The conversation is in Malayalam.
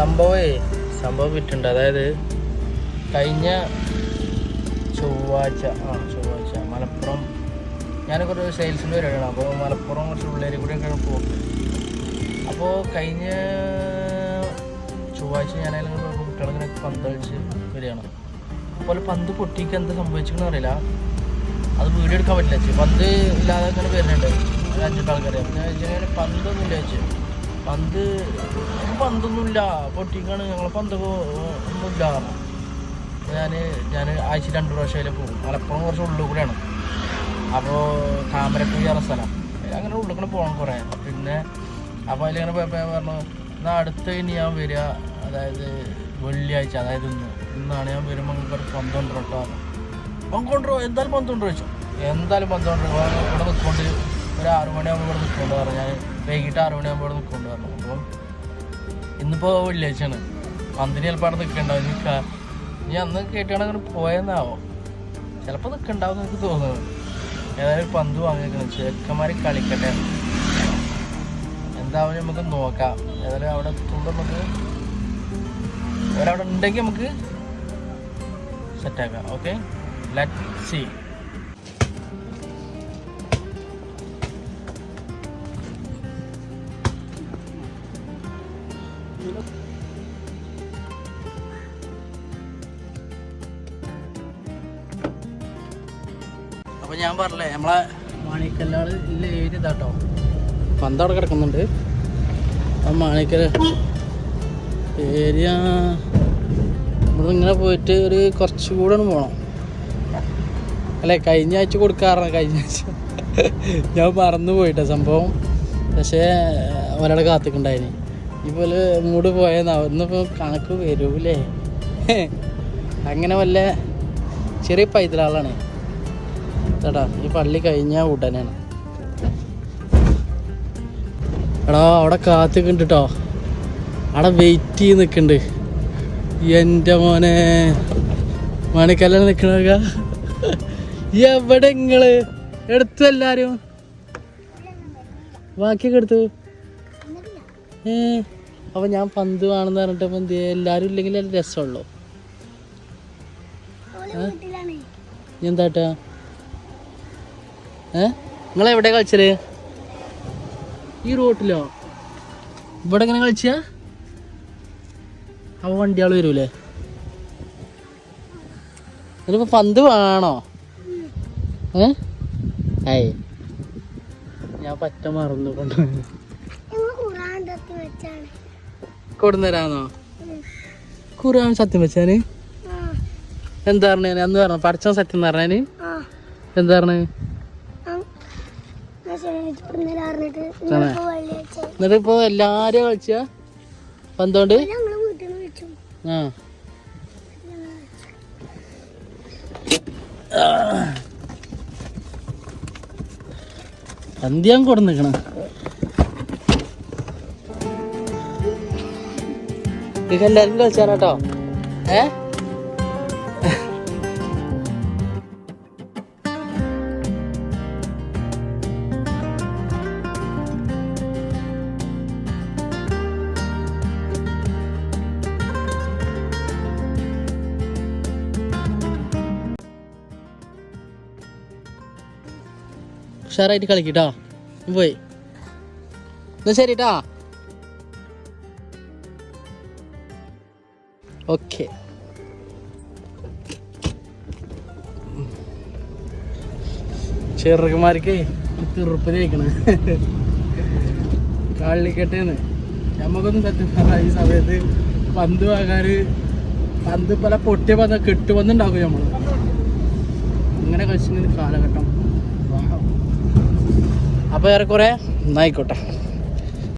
സംഭവം വിട്ടുണ്ട് അതായത് കഴിഞ്ഞ ചൊവ്വാഴ്ച ആ ചൊവ്വാഴ്ച മലപ്പുറം. ഞാൻ കുറച്ച് സെയിൽസിന്റെ പരിപാടിയാണ്. അപ്പോൾ മലപ്പുറം കുറച്ച് ഉള്ളേരി കൂടെയൊക്കെയാണ് പോക്ക്. അപ്പോൾ കഴിഞ്ഞ ചൊവ്വാഴ്ച ഞാനതിൽ കുട്ടികളിങ്ങനെ പന്ത് കളിച്ച് വരികയാണ്. അപ്പോൾ പന്ത് പൊട്ടിക്ക് എന്ത് സംഭവിച്ചെന്ന് അറിയില്ല. അത് വീഡിയോ എടുക്കാൻ പറ്റില്ല. പന്ത് ഇല്ലാതെ തന്നെ വരുന്നുണ്ട്. ഒരു അഞ്ചെട്ട് ആൾക്കാരെ. പന്തൊന്നും ഇല്ല ചേച്ചി പന്ത് "നമുക്ക് പന്തൊന്നുമില്ല. പൊട്ടിക്കാണ്. ഞങ്ങളെ പന്ത് ഒന്നുമില്ല. ഞാൻ ഞാൻ ആഴ്ച രണ്ട് പ്രാവശ്യം അതിൽ പോകും. മലപ്പുറം കുറച്ച് ഉള്ളിൽ കൂടെയാണ്. അപ്പോൾ താമരക്കുഴി പറഞ്ഞ സ്ഥലം. അങ്ങനെ ഉള്ളിൽ കൂടെ പോകണം കുറേ. പിന്നെ അപ്പോൾ അതിലിങ്ങനെ പോയപ്പോൾ ഞാൻ പറഞ്ഞു എന്നാൽ അടുത്ത ഇനി ഞാൻ വരിക. അതായത് വെള്ളിയാഴ്ച അതായത് ഇന്ന്. ഇന്നാണ് ഞാൻ വരുമ്പോൾ ഒരു പന്ത് കൊണ്ടുവരട്ടോ. അവൻ കൊണ്ടുവരോ? എന്തായാലും പന്ത് കൊണ്ടുവരോ? ചോദിച്ചു. എന്തായാലും പന്ത് കൊണ്ടുവരും? ഇവിടെ നിൽക്കൊണ്ട് ഒരു ആറുമണിയാകുമ്പോൾ ഇവിടെ നിൽക്കൊണ്ട് പറഞ്ഞു ഞാൻ വൈകിട്ട് ആറ് മണിയാകുമ്പോൾ ഇവിടെ നിൽക്കൊണ്ട് പറഞ്ഞു. അപ്പോൾ ഇന്നിപ്പോൾ വെള്ളിയാഴ്ചയാണ്. പന്തിന് ചിലപ്പോൾ അവിടെ നിൽക്കണ്ടാവും. നിൽക്കുക ഇനി അന്ന് കേട്ടാണ് അങ്ങനെ പോയെന്നാവോ? ചിലപ്പോൾ നിൽക്കണ്ടാവും എനിക്ക് തോന്നുന്നത് ഏതായാലും പന്ത് വാങ്ങിക്കണം ചെക്കന്മാർ കളിക്കട്ടെ. എന്താവും നമുക്ക് നോക്കാം. ഏതായാലും അവിടെ എത്തുമ്പോൾ നമുക്ക് ഒരവിടെ ഉണ്ടെങ്കിൽ നമുക്ക് സെറ്റാക്കാം ഓക്കെ ലെറ്റ് സി അപ്പോൾ ഞാൻ പറഞ്ഞില്ലേ നമ്മളെ മാണിക്കല്ലാൾ ഇല്ല ഏരിയ ഇതാട്ടോ പന്ത് അവിടെ കിടക്കുന്നുണ്ട്. ആ മാണിക്കൽ ഏരിയ ഇവിടെ ഇങ്ങനെ പോയിട്ട് ഒരു കുറച്ചുകൂടെ പോകണം അല്ലേ കഴിഞ്ഞ ആഴ്ച കൊടുക്കാറാണ് കഴിഞ്ഞ ആഴ്ച. ഞാൻ മറന്നു പോയിട്ട സംഭവം. പക്ഷേ ഒരാളെ കാത്തിക്കുണ്ടായിന് ഇതുപോലെ ഇങ്ങോട്ട് പോയെന്നാ. ഇന്നിപ്പോൾ കണക്ക് വരൂലേ. അങ്ങനെ വല്ല ചെറിയ പൈതലാളാണ്. ചേട്ടാ ഈ പള്ളി കഴിഞ്ഞ ഉടനെയാണ്. എടാ അവിടെ കാത്ത് കണ്ടിട്ടോ അവിടെ വെയിറ്റ് ചെയ്ത് നിൽക്കുന്നുണ്ട് എന്റെ മോനെ. മണിക്കല്ലാണ് നിൽക്കണ എവിടെ നിങ്ങൾ എടുത്തു എല്ലാരും. ബാക്കിയൊക്കെ എടുത്തു. ഏ അപ്പൊ ഞാൻ പന്ത് വേണമെന്ന് പറഞ്ഞിട്ട് ഇപ്പൊ എന്ത്? എല്ലാരും ഇല്ലെങ്കിൽ രസമുള്ളൂ. എന്താട്ടാ? നിങ്ങൾ എവിടെ കളിച്ചത് ഈ റോട്ടിലോ? ഇവിടെ എങ്ങനെ കളിച്ച? അവ വണ്ടിയാൾ വരൂലേ? ഇതിപ്പോ പന്ത് വേണോ? ഏ? ഞാൻ പറ്റ മറന്നു കൊണ്ട്. കൊടുന്നരാന്നോ ഖുർആൻ സത്യം വെച്ചാന് എന്താ പറഞ്ഞ? അന്ന് പറഞ്ഞു പഠിച്ചോ സത്യം പറഞ്ഞാന് എന്താ പറഞ്ഞ? എന്നിട്ട് ഇപ്പൊ എല്ലാരും കളിച്ച? പന്തോണ്ട് ആ. പന്തിയാൻ കൊടുന്നിക്കണ ഇത് ഇതെല്ലാരും കളിച്ചാറാട്ടോ? ഏ? ഉഷാറായിട്ട് കളിക്കട്ടോ. പോയി. എന്നാ ശരി കേട്ടാ ഓക്കെ. ചെറുക്കന്മാർക്ക് തീർപ്പ് ജയിക്കണ കളിക്കട്ടേന്ന് നമുക്കൊന്നും പറഞ്ഞാ ഈ സമയത്ത് പന്ത് വാങ്ങാറ് പന്ത് പല പൊട്ടിയ പന്ത് കെട്ടുപന്തുണ്ടാക്കും നമ്മൾ അങ്ങനെ കളിച്ചിങ്ങനെ കാലഘട്ടം. അപ്പോൾ ഏറെക്കുറെ എന്നായിക്കോട്ടെ